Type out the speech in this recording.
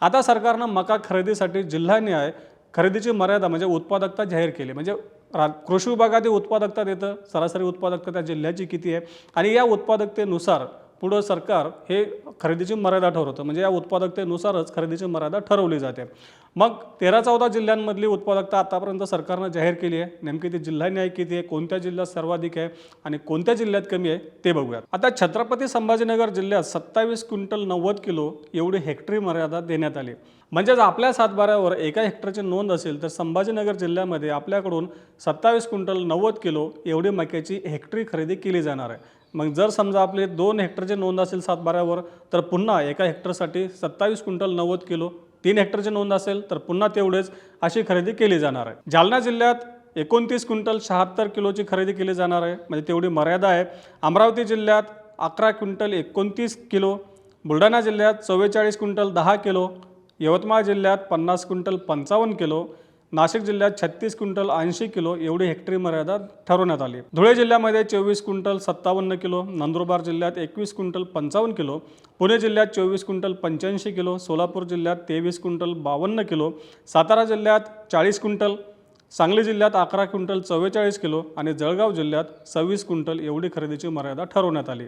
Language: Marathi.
आता सरकारनं मका खरेदीसाठी जिल्हानिहाय खरेदीची मर्यादा म्हणजे उत्पादकता जाहीर केली. म्हणजे रा कृषी विभागातील उत्पादकता देतं सरासरी उत्पादकता त्या जिल्ह्याची किती आहे? आणि या उत्पादकतेनुसार पुढं सरकार हे खरेदीची मर्यादा ठरवतं. म्हणजे या उत्पादकतेनुसारच खरेदीची मर्यादा ठरवली जाते. मग तेरा चौदा जिल्ह्यांमधली उत्पादकता आतापर्यंत सरकारनं जाहीर केली आहे. नेमकी ती जिल्हानिहाय किती आहे कोणत्या जिल्ह्यात सर्वाधिक आहे आणि कोणत्या जिल्ह्यात कमी आहे ते बघूयात. आता छत्रपती संभाजीनगर जिल्ह्यात सत्तावीस क्विंटल नव्वद किलो एवढी हेक्टरी मर्यादा देण्यात आली. म्हणजेच आपल्या सातबाऱ्यावर एका हेक्टरची नोंद असेल तर संभाजीनगर जिल्ह्यामध्ये आपल्याकडून सत्तावीस क्विंटल नव्वद किलो एवढी मक्याची हेक्टरी खरेदी केली जाणार आहे. मग जर समजा आपले दोन हेक्टरची नोंद असेल सातबाऱ्यावर तर पुन्हा एका हेक्टरसाठी सत्तावीस क्विंटल नव्वद किलो तीन हेक्टरची नोंद असेल तर पुन्हा तेवढेच अशी खरेदी केली जाणार आहे. जालना जिल्ह्यात एकोणतीस क्विंटल शहात्तर किलोची खरेदी केली जाणार आहे. म्हणजे तेवढी मर्यादा आहे. अमरावती जिल्ह्यात अकरा क्विंटल एकोणतीस किलो बुलढाणा जिल्ह्यात चव्वेचाळीस क्विंटल दहा किलो यवतमाळ जिल्ह्यात पन्नास क्विंटल पंचावन्न किलो नाशिक जिल्ह्यात छत्तीस क्विंटल ऐंशी किलो एवढी हेक्टरी मर्यादा ठरवण्यात आली. धुळे जिल्ह्यामध्ये चोवीस क्विंटल सत्तावन्न किलो नंदुरबार जिल्ह्यात एकवीस क्विंटल पंचावन्न किलो पुणे जिल्ह्यात चोवीस क्विंटल पंच्याऐंशी किलो सोलापूर जिल्ह्यात तेवीस क्विंटल बावन्न किलो सातारा जिल्ह्यात चाळीस क्विंटल सांगली जिल्ह्यात अकरा क्विंटल चव्वेचाळीस किलो आणि जळगाव जिल्ह्यात सव्वीस क्विंटल एवढी खरेदीची मर्यादा ठरवण्यात आली.